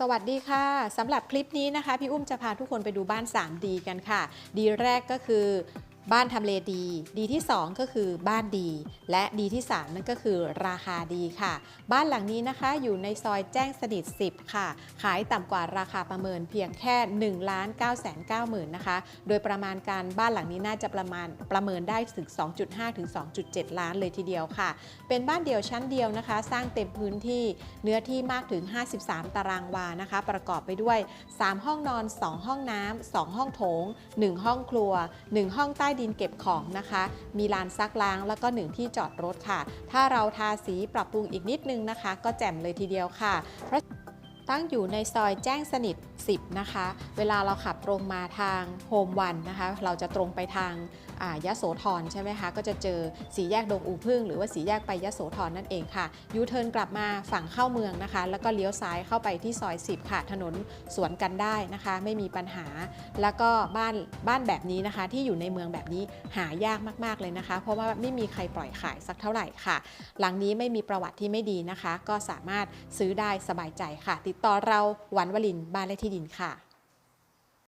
สวัสดีค่ะสำหรับคลิปนี้นะคะ พี่อุ้มจะพาทุกคนไปดูบ้าน 3D กันค่ะ ดีแรกก็คือ บ้านทำเลดี ดีที่ 2 ก็คือบ้านดี และดีที่ 3 นั่นก็คือราคาดีค่ะ บ้านหลังนี้นะคะอยู่ในซอยแจ้งสนิท 10 ค่ะ ขายต่ำกว่าราคาประเมินเพียงแค่1ล้าน9 9 0 0 0นะคะ โดยประมาณการบ้านหลังนี้น่าจะประมาณประเมินได้ถึง 2.5 ถึง 2.7 ล้านเลยทีเดียวค่ะ เป็นบ้านเดี่ยวชั้นเดียวนะคะ สร้างเต็มพื้นที่เนื้อที่มากถึง 53 ตารางวานะคะ ประกอบไปด้วย 3 ห้องนอน 2 ห้องน้ำ2ห้องโถง 1 ห้องครัว 1 ห้องใต้ดินเก็บของนะคะ มีลานซักล้างแล้วก็หนึ่งที่จอดรถค่ะ ถ้าเราทาสีปรับปรุงอีกนิดนึงนะคะ ก็แจ่มเลยทีเดียวค่ะ เพราะตั้งอยู่ในซอยแจ้งสนิท 10 นะคะ เวลาเราขับตรงมาทางโฮมวันนะคะ เราจะตรงไปทางยะโสธรใช่ไหมคะ ก็จะเจอสีแยกดงอูพึ่งหรือว่าสีแยกไปยะโสธรนั่นเองค่ะยูเทิร์นกลับมาฝั่งเข้าเมืองนะคะ แล้วก็เลี้ยวซ้ายเข้าไปที่ซอย 10 ค่ะ ถนนสวนกันได้นะคะ ไม่มีปัญหา แล้วก็บ้านบ้านแบบนี้นะคะ ที่อยู่ในเมืองแบบนี้หายากมากๆเลยนะคะ เพราะว่าไม่มีใครปล่อยขายสักเท่าไหร่ค่ะ หลังนี้ไม่มีประวัติที่ไม่ดีนะคะ ก็สามารถซื้อได้สบายใจค่ะ ติดต่อเราหวันวลินบ้านและที่ดินค่ะ